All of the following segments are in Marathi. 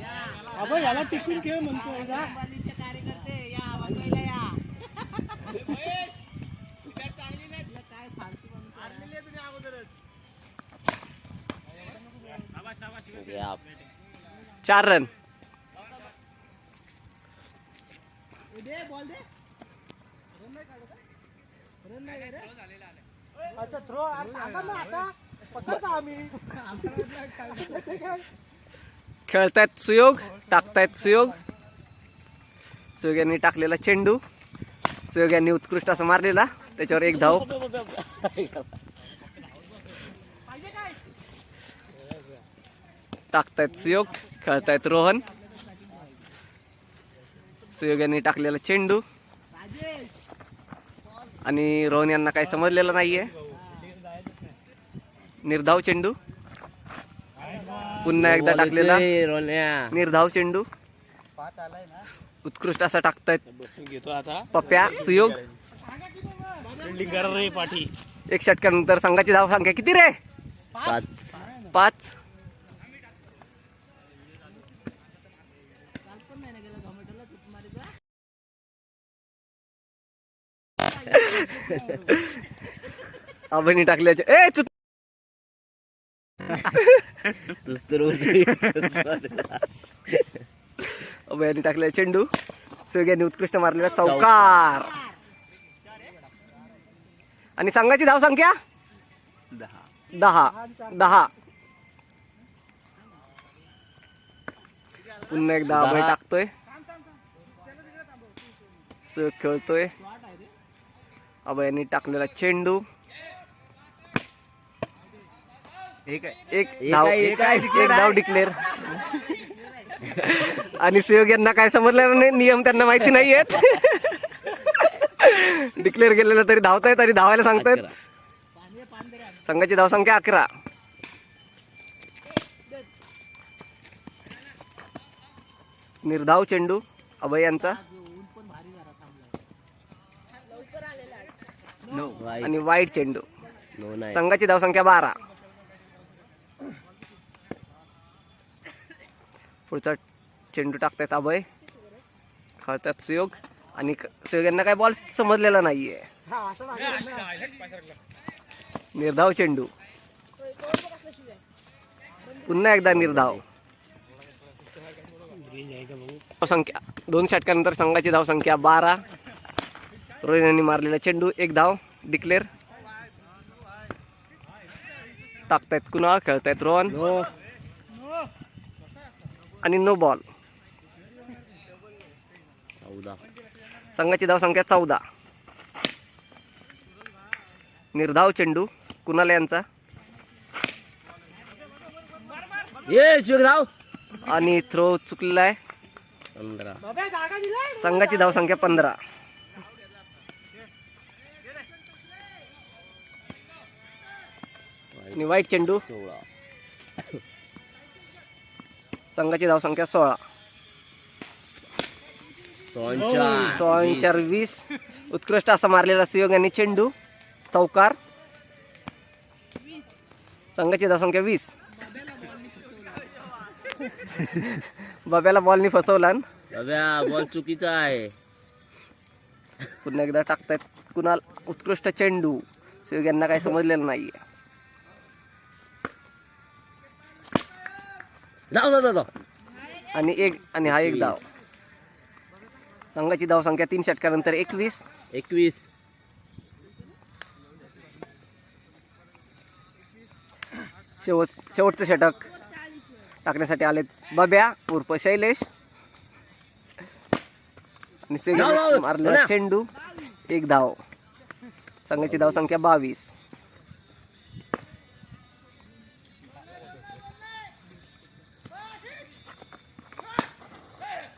आपण याला टिकून खेळ म्हणतो. कार्यकर्ते या या. काय फालतू चार रन. दे बॉल दे. रन नाही काढत? रन नाही रे. अच्छा थ्रो सांगा ना आता. पकडता आम्ही. खेळतायत सुयोग टाकतायत सुयोग. सुयोग यांनी टाकलेला चेंडू. सुयोग यांनी उत्कृष्ट असा मारलेला. त्याच्यावर एक धाव. टाकतायत सुयोग खेळतायत रोहन. सुयोग यांनी टाकलेला चेंडू. आणि रोहन यांना काही समजलेलं नाहीये. निर्धाव चेंडू. पुन्हा एकदा टाकलेला. निर्धाव चेंडू. उत्कृष्ट असा टाकतायत. पप्प्या सुयोग. एक षटकानंतर संघाची धाव संख्या किती रे? पाच. अभयनी टाकल्याचे. ए चुत अभयाने टाकलेला चेंडू सुयोग यांनी उत्कृष्ट मारलेला चौकार. आणि संघाची धाव संख्या? दहा. दहा. पुन्हा एकदा अभय टाकतोय. सुयोग खेळतोय. अभयाने टाकलेला चेंडू. एक धाव एक एक धाव डिक्लेअर आणि सुयोग यांना काय समजलं नाही नियम त्यांना माहिती नाहीयेत. डिक्लेअर केलेलं तरी धावतायत आणि धावायला सांगतायत. संघाची धावसंख्या अकरा. निर्धाव चेंडू अभय यांचा. आणि वाईट चेंडू. संघाची धावसंख्या बारा. पुढचा चेंडू टाकतायत अभय. खेळतात सुयोग. आणि सुयोग यांना काय बॉल समजलेला नाहीये. निर्धाव चेंडू. पुन्हा एकदा निर्धाव. धावसंख्या दोन षटकानंतर संघाची धावसंख्या बारा. रोहित यांनी मारलेला चेंडू एक धाव. डिक्लेअर. टाकतायत कुणाल खेळतायत रोहन. आणि नो बॉल संघाची धावसंख्या चौदा. निर्धाव चेंडू कुणाल यांचा? आणि थ्रो चुकलेला आहे. संघाची धावसंख्या पंधरा. आणि वाईट चेंडू? संघाची धावसंख्या सोळा. सोळा चार वीस. उत्कृष्ट असा मारलेला सुयोग आणि चेंडू चौकार. संघाची धावसंख्या वीस. बाब्याला बॉलनी फसवला न. बॉल चुकीचा आहे. पुन्हा एकदा टाकतायत कुणाल. उत्कृष्ट चेंडू. सुयोग यांना काही समजलेलं नाहीये. जाऊ जाऊ, जाऊ आणि एक आणि हा एक धाव संघाची धाव संख्या तीन षटकानंतर एकवीस. एकवीस. शेवट शेवटचं षटक टाकण्यासाठी आलेत बब्या उर्फ शैलेश. आणि धाव, धाव, बोला. चेंडू. एक धाव. संघाची धाव संख्या बावीस.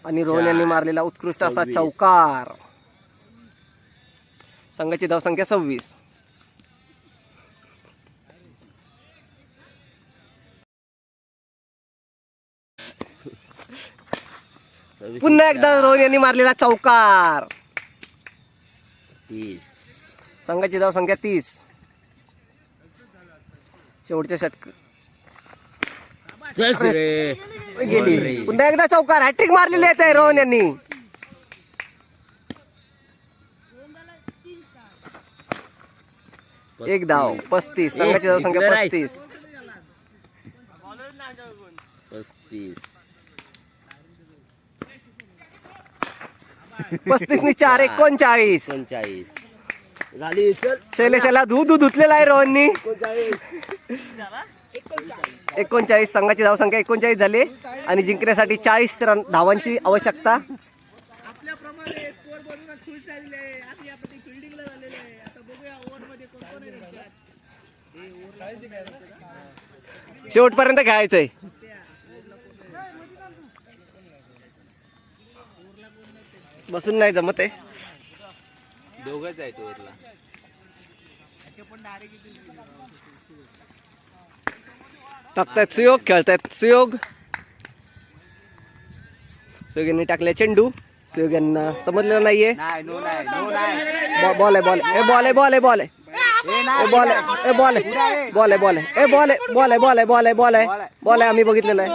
आणि रोहन यांनी मारलेला उत्कृष्ट असा. चौकार. संघाची धाव संख्या सव्वीस पुन्हा एकदा रोहन यांनी मारलेला चौकार. तीस. संघाची धाव संख्या तीस. शेवटच्या षटक. गेली. पुन्हा एकदा चौकार. हॅट्रिक मारलेली आहे रोहन यांनी. एक धाव. पस्तीस. संघाची धाव संख्या. पस्तीस पस्तीस. पस्तीस. नि चार एकोणचाळीस. पंचाळीस झाली चल शैलेशाला धू धू धुतलेला आहे रोहननी. एकोणचाळीस. संघाची धावसंख्या एकोणचाळीस झाली आणि जिंकण्यासाठी चाळीस रन धावांची आवश्यकता. शेवटपर्यंत खेळायचंय. बसून नाही जमत आहे. दोघच आहे. टाकतायत सुयोग खेळतायत सुयोग सुयोग यांनी टाकले चेंडू सुयोग यांना समजलेलं नाहीये नाही बॉल आहे बॉल आहे बॉल आहे बॉल आहे बॉल आहे ए बॉल आहे ए बॉल आहे बॉल आहे बॉल आहे ए बॉल आहे बॉल आहे बॉल आहे बॉल आहे बॉल आहे बॉल आहे आम्ही बघितलेलं आहे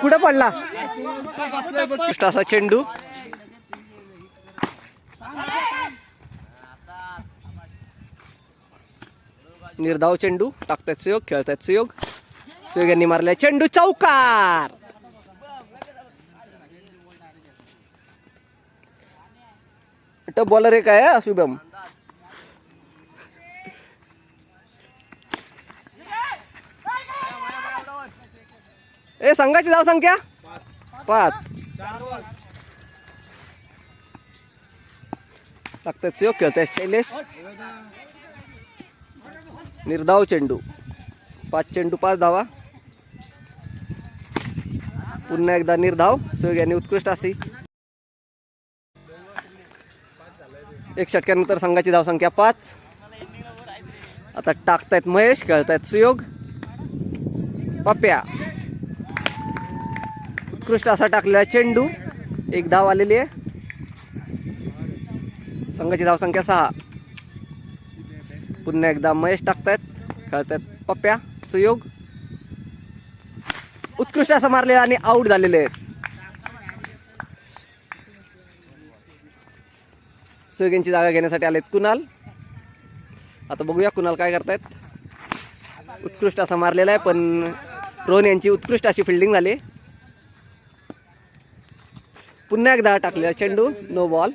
कुठे पडला असा चेंडू निर्धाव चेंडू टाकतायत सुयोग खेळतायत सुयोग. सुयोग यांनी मारलाय चेंडू चौकार. टप बॉलर एक आहे शुभम. ए संघाची धाव संख्या पाच. लागतात सुयोग खेळतायत शैलेश. निर्धाव चेंडू. पाच चेंडू पाच धावा. पुन्हा एकदा निर्धाव. सुयोग यांनी उत्कृष्ट अशी. एक षटक्यानंतर संघाची धावसंख्या पाच. आता टाकतायत महेश खेळतायत सुयोग. पप्या. उत्कृष्ट असा टाकलेला चेंडू. एक धाव आलेली आहे. संघाची धावसंख्या सहा. पुन्हा एकदा महेश टाकतायत. खेळतायत पप्प्या सुयोग. उत्कृष्ट असं मारले आणि आऊट झालेले आहेत. सुयोग यांची जागा घेण्यासाठी आलेत कुणाल? आता बघूया कुणाल काय करतायत. उत्कृष्ट असा मारलेला आहे पण रोहन यांची उत्कृष्ट अशी फिल्डिंग झाली. पुन्हा एकदा टाकलेला चेंडू नो बॉल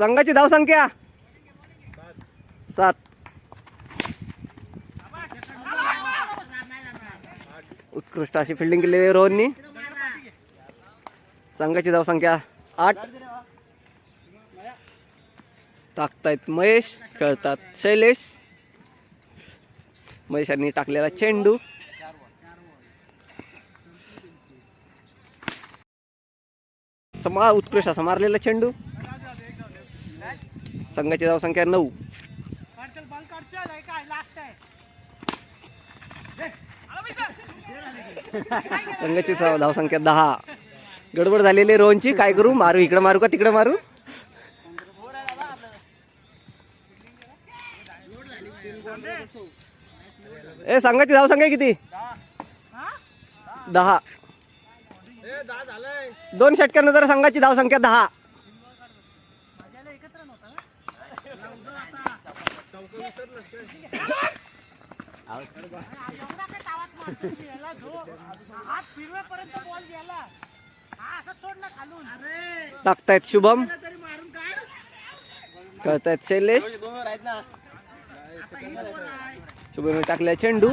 संघाची धावसंख्या सात. उत्कृष्ट अशी फिल्डिंग केलेली आहे रोहननी. संघाची धावसंख्या आठ. टाकतायत महेश खेळतात शैलेश. महेशांनी टाकलेला चेंडू. समा उत्कृष्ट असा मारलेला चेंडू. संघाची धावसंख्या नऊ. संघाची धावसंख्या दहा. गडबड झालेली रोहनची. काय करू? मारू. इकडे मारू का तिकडे मारू? ए संघाची धावसंख्या किती? दहा. दोन षटक्यानंतर संघाची धावसंख्या दहा. एकत्र बॉल गेला टाकतायत शुभम. तरी शैलेश. शुभम टाकलाय चेंडू.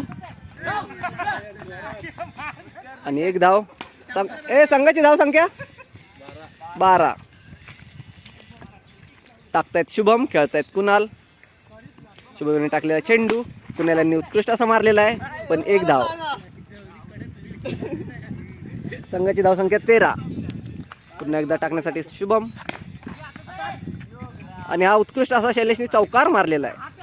आणि एक धाव. ए संघाची धाव संख्या? बारा. टाकतायत शुभम खेळतायत कुणाल. शुभमने टाकलेला चेंडू कुणालांनी उत्कृष्ट असा मारलेला आहे पण एक धाव. संघाची धावसंख्या तेरा. पुन्हा एकदा टाकण्यासाठी शुभम. आणि हा उत्कृष्ट असा शैलेशने चौकार मारलेला आहे.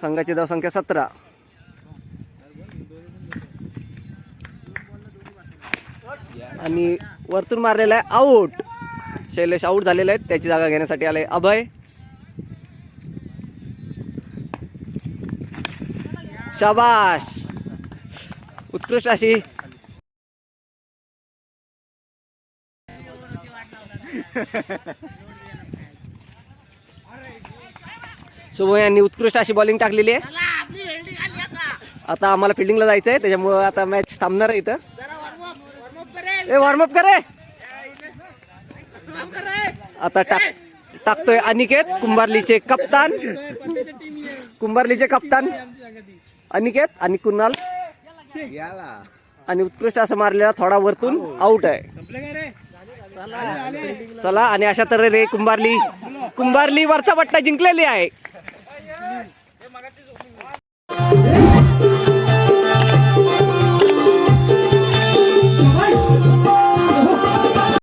संघाची धावसंख्या सतरा. आणि वरतून मारलेला आहे आऊट शैलेश आऊट झालेले आहेत त्याची जागा घेण्यासाठी आले अभय. शाबाश उत्कृष्ट अशी. शुभम यांनी उत्कृष्ट अशी बॉलिंग टाकलेली आहे. आता. आम्हाला फिल्डिंगला जायचं आहे त्याच्यामुळं आता मॅच थांबणार आहे इथं जरा वॉर्मअप वॉर्मअप करेल ए वॉर्मअप करे काम कर रे. आता टाक टाकतोय अनिकेत कुंभारलीचे कप्तान. कुंभारलीचे कप्तान. अनिकेत आणि कुणाल. आणि उत्कृष्ट असं मारलेला थोडा वरतून आउट आहे. चला आणि अशा तऱ्हेने कुंभारली कुंभारली वरचा पट्टा जिंकलेली आहे.